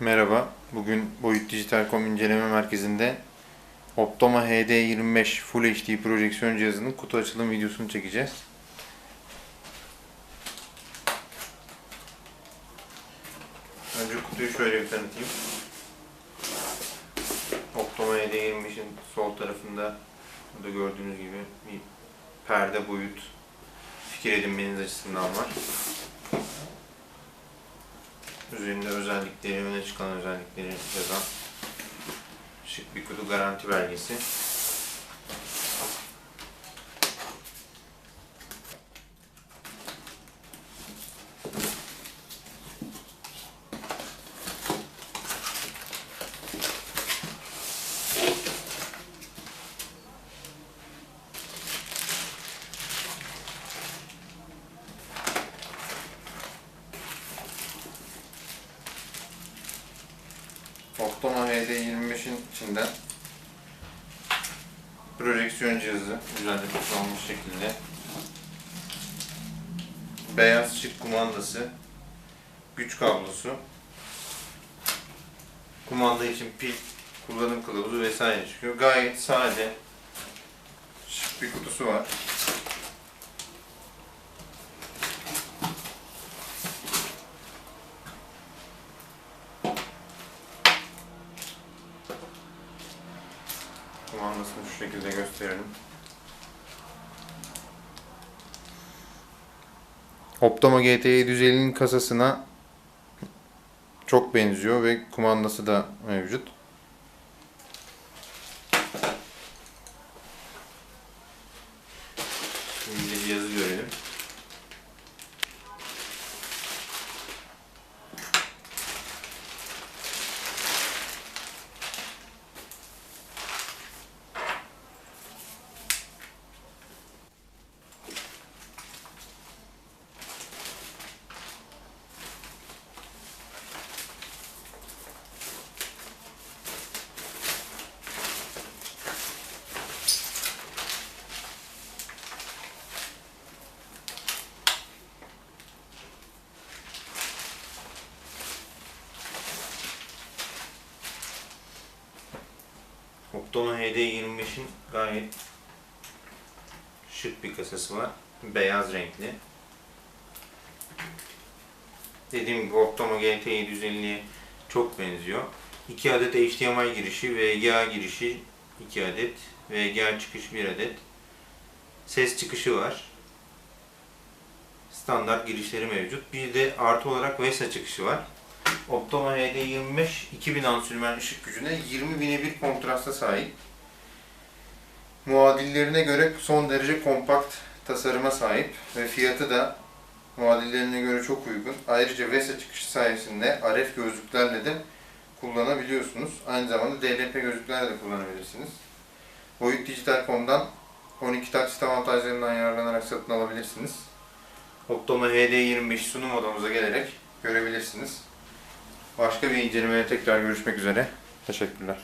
Merhaba, bugün Boyut Dijital.com inceleme merkezinde Optoma HD25 Full HD projeksiyon cihazının kutu açılım videosunu çekeceğiz. Önce kutuyu şöyle bir tanıtayım. Optoma HD25'in sol tarafında burada gördüğünüz gibi bir perde boyut fikir edinmeniz açısından var. Üzerinde özellikleri, öne çıkan özellikleri yazan şık bir kutu garanti belgesi. Optoma HD25'in içinden projeksiyon cihazı güzelce toplanmış şekilde beyaz çift kumandası güç kablosu kumanda için pil kullanım kılavuzu vesaire çıkıyor. Gayet sade şık bir kutusu var. Kumandasını şu şekilde gösterelim. Optoma GT 750'nin kasasına çok benziyor ve kumandası da mevcut. Şimdi cihazı görelim. Optoma HD25'in gayet şık bir kasası var. Beyaz renkli. Dediğim gibi Optoma GT 750'ye çok benziyor. 2 adet HDMI girişi, VGA girişi 2 adet, VGA çıkış 1 adet. Ses çıkışı var. Standart girişleri mevcut. Bir de artı olarak VESA çıkışı var. Optoma HD25 2000 ansülmen ışık gücüne 20 bine bir kontrasta sahip. Muadillerine göre son derece kompakt tasarıma sahip ve fiyatı da muadillerine göre çok uygun. Ayrıca VESA çıkışı sayesinde RF gözlüklerle de kullanabiliyorsunuz. Aynı zamanda DLP gözlüklerle de kullanabilirsiniz. Boyut Dijital.com'dan 12 taksit avantajlarından yararlanarak satın alabilirsiniz. Optoma HD25 sunum odamıza gelerek görebilirsiniz. Başka bir incelemeye tekrar görüşmek üzere. Teşekkürler.